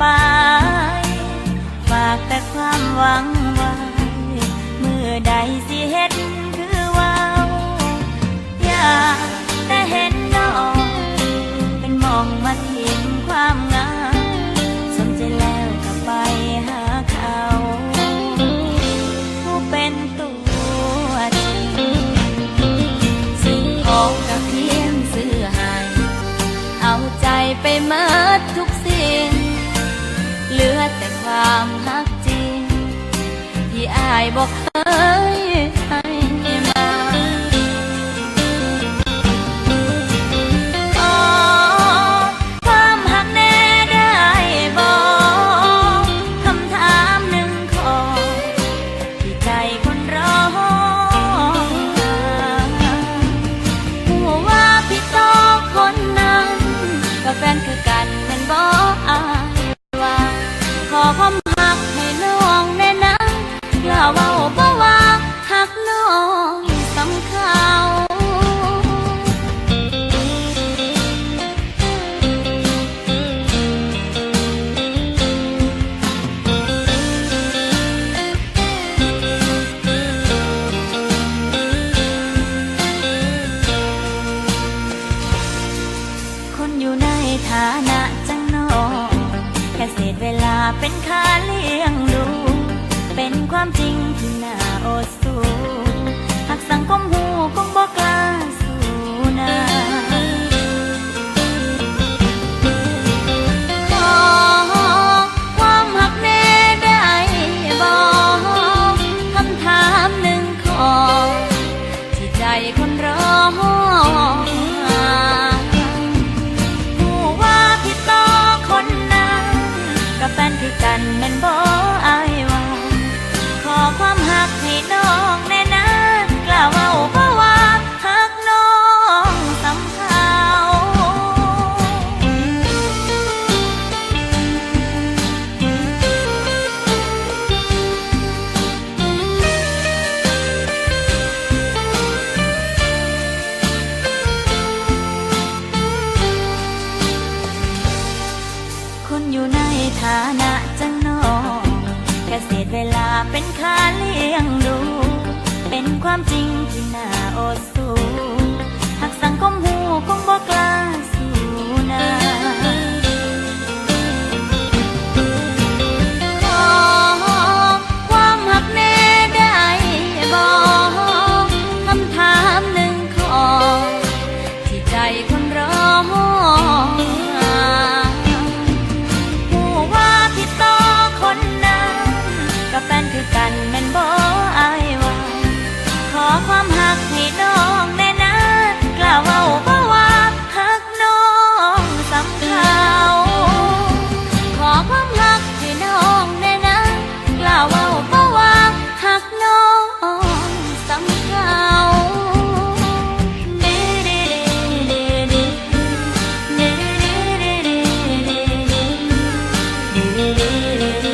ป ฝากแต่ความหวังไว้เมื่อใดสิเห็นคือว่าอยากแต่เห็นน้องเป็นมองมาทิ่นความงามสนใจแล้วก็ไปหาเขา ผู้เป็นตัวจริงสิ่งของก็เพียงซื้อให้เอาใจไปเมิดทุก ความหักจริง ที่อายบอกเคยานะจังนองแค่เศษเวลาเป็นค่าเลี้ยงดู เป็นความจริงที่น่า เป็นค่าเลี้ยงดู เป็นความจริง Mm-hmm.